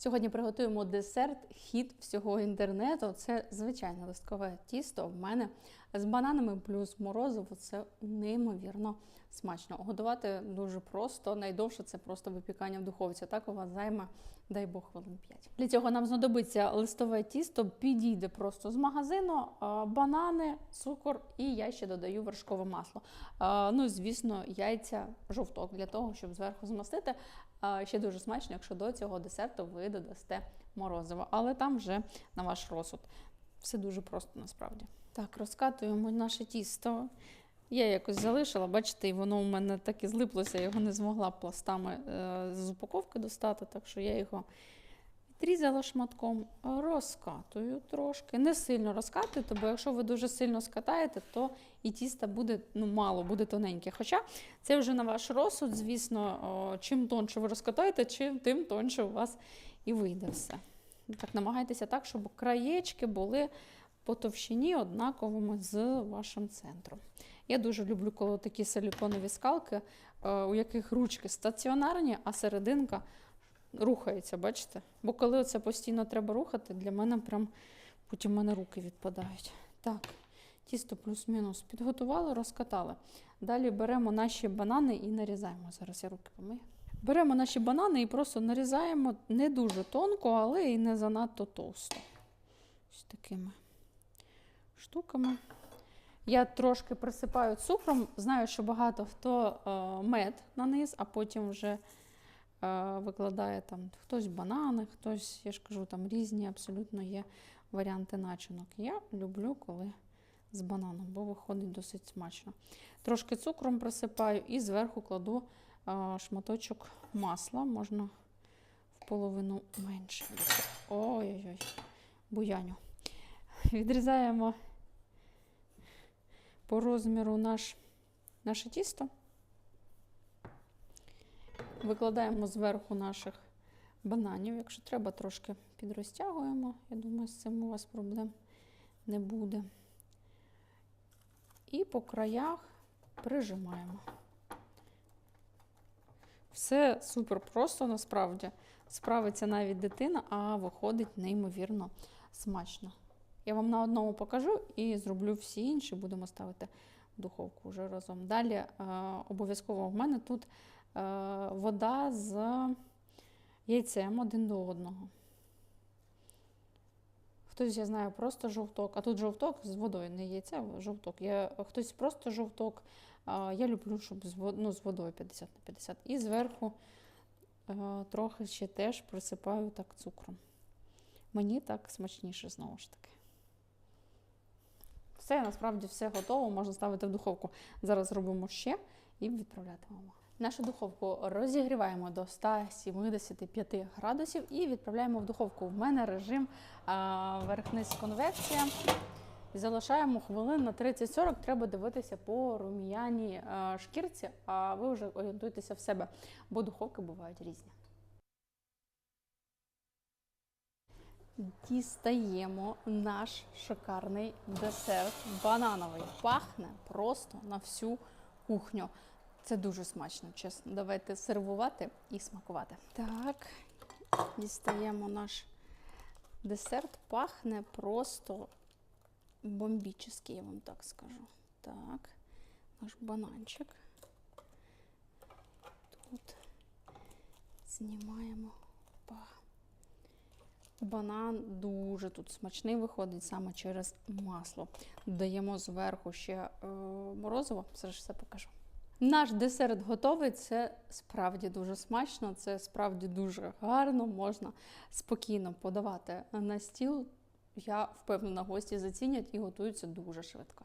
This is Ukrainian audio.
Сьогодні приготуємо десерт хід всього інтернету. Це звичайне листкове тісто в мене з бананами плюс морозиво. Це неймовірно смачно. Готувати дуже просто. Найдовше це просто випікання в духовці. Так у вас займе, дай Бог, хвилин 5. Для цього нам знадобиться листове тісто, підійде просто з магазину, банани, цукор і я ще додаю вершкове масло. Ну, звісно, яйця, жовток для того, щоб зверху змастити. Ще дуже смачно, якщо до цього десерту ви додасте морозиво, але там вже на ваш розсуд. Все дуже просто насправді. Так, розкатуємо наше тісто. Я якось залишила, бачите, воно у мене так і злиплося, я його не змогла пластами е, з упаковки достати, так що я його відрізала шматком, розкатую трошки. Не сильно розкатуйте, бо якщо ви дуже сильно скатаєте, то і тіста буде ну, мало, буде тоненьке. Хоча це вже на ваш розсуд, звісно, чим тонше ви розкатаєте, чим тим тонше у вас і вийде все. Так, намагайтеся так, щоб краєчки були по товщині однаковими з вашим центром. Я дуже люблю, коли такі силіконові скалки, е, у яких ручки стаціонарні, а серединка рухається, бачите? Бо коли це постійно треба рухати, для мене прям потім в мене руки відпадають. Так, тісто плюс-мінус підготували, розкатали. Далі беремо наші банани і нарізаємо. Зараз я руки помию. Беремо наші банани і просто нарізаємо не дуже тонко, але і не занадто товсто. Ось такими штуками. Я трошки присипаю цукром. Знаю, що багато хто е, мед на низ, а потім вже е, викладає там хтось банани, хтось, я ж кажу, там різні абсолютно є варіанти начинок. Я люблю, коли з бананом, бо виходить досить смачно. Трошки цукром присипаю і зверху кладу е, шматочок масла, можна в половину менше. Ой-ой-ой, буяню. Відрізаємо по розміру наш, наше тісто. Викладаємо зверху наших бананів. Якщо треба, трошки підрозтягуємо. Я думаю, з цим у вас проблем не буде. І по краях прижимаємо. Все супер просто насправді. Справиться навіть дитина, а виходить неймовірно смачно. Я вам на одному покажу і зроблю всі інші, будемо ставити в духовку вже разом. Далі е, обов'язково в мене тут е, вода з яйцем один до одного. Хтось, я знаю, просто жовток, а тут жовток з водою, не яйце, а жовток. Я, хтось просто жовток. Я люблю, щоб з, ну, з водою 50 на 50. І зверху е, трохи ще теж присипаю так цукром. Мені так смачніше знову ж таки. Все, насправді все готово, можна ставити в духовку. Зараз зробимо ще і відправлятимемо. Нашу духовку розігріваємо до 175 градусів і відправляємо в духовку. В мене режим верх-низ конвекція. Залишаємо хвилин на 30-40. Треба дивитися по рум'яній шкірці, а ви вже орієнтуйтеся в себе, бо духовки бувають різні. Дістаємо наш шикарний десерт банановий. Пахне просто на всю кухню. Це дуже смачно, чесно. Давайте сервувати і смакувати. Так, дістаємо наш десерт. Пахне просто бомбічний, я вам так скажу. Так, наш бананчик. Тут знімаємо. Па. Банан дуже тут смачний виходить саме через масло. Додаємо зверху ще е, морозиво, все ж все покажу. Наш десерт готовий. Це справді дуже смачно, це справді дуже гарно. Можна спокійно подавати на стіл. Я впевнена, гості зацінять і готуються дуже швидко.